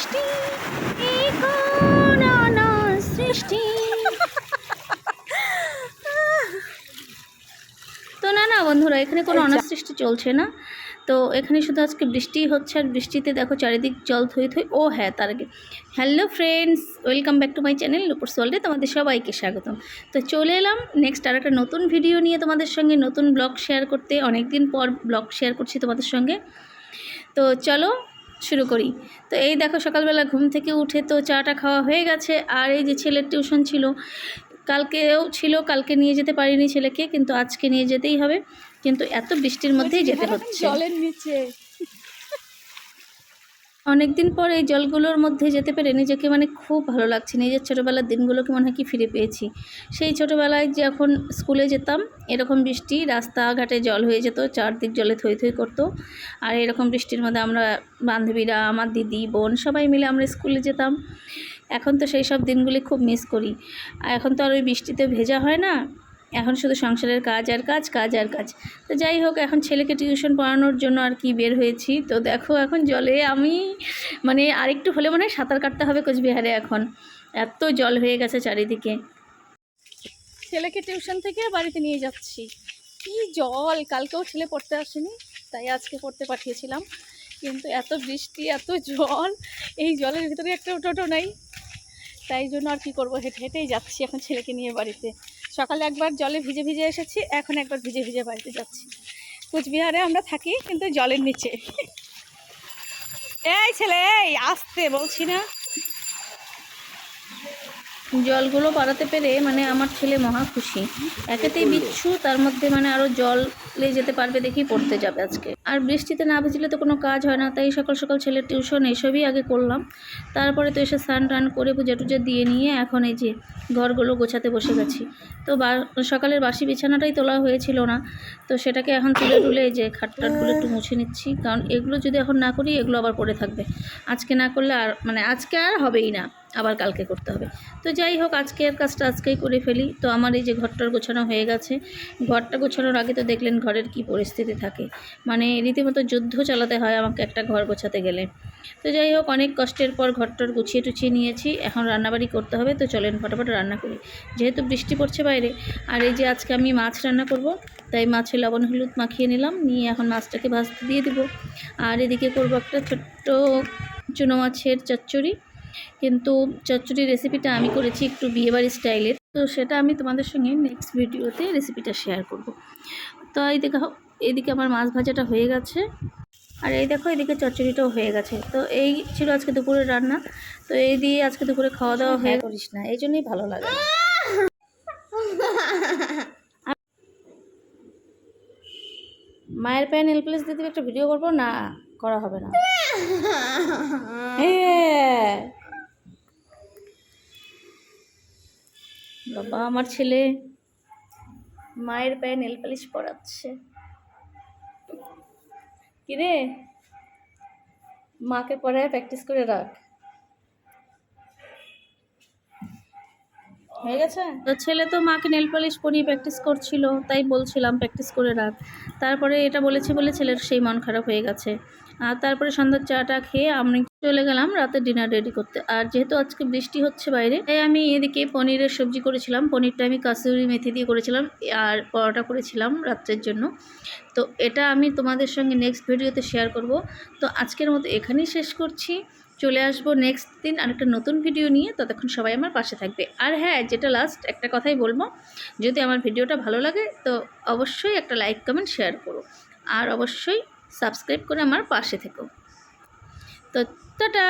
সৃষ্টি সৃষ্টি। তো না না বন্ধুরা এখানে কোনো অনার সৃষ্টি চলছে না। তো এখানে শুধু আজকে বৃষ্টি হচ্ছে আর বৃষ্টিতে দেখো চারিদিক জল থই থই। ও হ্যাঁ তার আগে। Hello friends welcome back to my channel লুপুর সোল্ডে তোমাদের সবাইকে স্বাগতম। তো চলে এলাম নেক্সট আর একটা নতুন ভিডিও নিয়ে তোমাদের সঙ্গে নতুন ব্লগ শেয়ার করতে। অনেক দিন পর ব্লগ শেয়ার করছি তোমাদের সঙ্গে। তো চলো শুরু করি। তো এই দেখো সকালবেলা ঘুম থেকে উঠে তো চাটা খাওয়া হয়ে গেছে। আর এই যে ছেলের টিউশন ছিল কালকেও ছিল কালকে নিয়ে যেতে পারিনি ছেলেকে কিন্তু আজকে নিয়ে যেতেই হবে। কিন্তু এত বৃষ্টির মধ্যেই যেতে হচ্ছে। জলের নিচে। অনেক দিন পর এই জলগুলোর মধ্যে যেতে পেরে নিজেকে মানে খুব ভালো লাগছে। নিজের ছোটোবেলার দিনগুলোকে মনে হয় কি ফিরে পেয়েছি। সেই ছোটোবেলায় যখন স্কুলে যেতাম, এরকম বৃষ্টি, রাস্তাঘাটে জল হয়ে যেত, চারদিক জলে থই থই করতো। আর এরকম বৃষ্টির মধ্যে আমরা বান্ধবীরা, আমার দিদি, বোন সবাই মিলে আমরা স্কুলে যেতাম। এখন তো সেই সব দিনগুলি খুব মিস করি। আর এখন তো আর ওই বৃষ্টিতে ভেজা হয় না। এখন শুধু সংসারের কাজ আর কাজ কাজ আর কাজ। তো যাই হোক, এখন ছেলেকে টিউশন পড়ানোর জন্য আর কি বের হয়েছি। তো দেখো, এখন জলে আমি মানে আরেকটু হলে মনে হয় সাঁতার কাটতে হবে কোচবিহারে এখন। এত জল হয়ে গেছে চারিদিকে। ছেলেকে টিউশন থেকে বাড়িতে নিয়ে যাচ্ছি। কি জল! কালকেও ছেলে পড়তে আসেনি, তাই আজকে পড়তে পাঠিয়েছিলাম। কিন্তু এত বৃষ্টি, এত জল, এই জলের ভিতরে একটা টোটো নাই। তাই জন্য আর কি করব? হেঁটে, হেঁটেই যাচ্ছি এখন ছেলেকে নিয়ে বাড়িতে। সকালে একবার জলে ভিজে ভিজে এসেছি, এখন একবার ভিজে ভিজে বাড়িতে যাচ্ছি। কুচবিহারে আমরা থাকি কিন্তু জলের নিচে। এই ছেলে, এই, আসতে বলছি না। জলগুলো পাড়াতে পেরে মানে আমার ছেলে মহা খুশি। একেতেই বিচ্ছু, তার মধ্যে মানে আরও জলে যেতে পারবে দেখি পড়তে যাবে আজকে। আর বৃষ্টিতে না ভিজলে তো কোনো কাজ হয় না, তাই সকাল সকাল ছেলের টিউশন এসবই আগে করলাম। তারপরে তো এসে স্নান টান করে পূজা টুজা দিয়ে নিয়ে এখন এই যে ঘরগুলো গোছাতে বসে গেছি। তো সকালের বাসি বিছানাটাই তোলা হয়েছিল না, তো সেটাকে এখন তুলে তুলে এই যে খাটটাটগুলো একটু মুছে নিচ্ছি। কারণ এগুলো যদি এখন না করি, এগুলো আবার পড়ে থাকবে। আজকে না করলে আর মানে আজকে আর হবেই না। আবার কালকে করতে হবে। তো যাই হোক, আজকে আর কাজটা আজকেই করে ফেলি। তো আমার এই যে ঘরটার গোছানো হয়ে গেছে। ঘরটা গোছানোর আগে তো দেখলেন ঘরের কি পরিস্থিতি থাকে। মানে রীতিমতো যুদ্ধ চালাতে হয় আমাকে একটা ঘর গোছাতে গেলে। তো যাই হোক, অনেক কষ্টের পর ঘরটার গুছিয়ে টুছিয়ে নিয়েছি। এখন রান্নাবাড়ি করতে হবে। তো চলেন ফটাফট রান্না করি। যেহেতু বৃষ্টি পড়ছে বাইরে, আর এই যে আজকে আমি মাছ রান্না করব, তাই মাছে লবণ, হলুদ মাখিয়ে নিলাম। নিয়ে এখন মাছটাকে ভাজতে দিয়ে দিব। আর এদিকে করব একটা ছোট্ট চুনো মাছের চচ্চড়ি। কিন্তু চচ্চড়ির রেসিপিটা আমি করেছি একটু বিয়েবাড়ি স্টাইলের তো সেটা আমি তোমাদের সঙ্গে নেক্সট ভিডিওতে রেসিপিটা শেয়ার করব। তো এই দেখো এদিকে আমার মাছ ভাজাটা হয়ে গেছে। আর এই দেখো এদিকে চচ্চড়িটাও হয়ে গেছে। তো এই ছিল আজকে দুপুরের রান্না। তো এই দিয়ে আজকে দুপুরে খাওয়া দাওয়া হয়ে করিস না। এই জন্যই ভালো লাগে। মায়ের প্যান এল প্লেস দিয়ে একটা ভিডিও করব? না করা হবে না। হ্যাঁ। বাবা, আমার ছেলে মায়ের পায়ে নেল পালিশ পরাচ্ছে। কিরে? মাকে পরে প্র্যাকটিস করে রাখ। হয়ে গেছে? তো ছেলে তো মাকে নেল পালিশ পরিয়ে প্র্যাকটিস করছিল, তাই বলছিলাম প্র্যাকটিস করে রাখ। তারপরে এটা বলেছি বলে ছেলের সেই মন খারাপ হয়ে গেছে। আর তারপরে সন্ধ্যার চাটা খেয়ে আমি চলে গেলাম রাতে ডিনার রেডি করতে। আর যেহেতু আজকে বৃষ্টি হচ্ছে বাইরে, তাই আমি এদিকে পনিরের সবজি করেছিলাম। পনিরটা আমি কাসুরি মেথি দিয়ে করেছিলাম আর পরোটা করেছিলাম রাত্রের জন্য। তো এটা আমি তোমাদের সঙ্গে নেক্সট ভিডিওতে শেয়ার করব। তো আজকের মতো এখানেই শেষ করছি। চলে আসব নেক্সট দিন আরেকটা নতুন ভিডিও নিয়ে। ততক্ষণ সবাই আমার পাশে থাকবে। আর হ্যাঁ যেটা লাস্ট একটা কথাই বলব। যদি আমার ভিডিওটা ভালো লাগে, তো অবশ্যই একটা লাইক কমেন্ট শেয়ার করো। আর অবশ্যই সাবস্ক্রাইব করে আমার পাশে থেকো। তো টাটা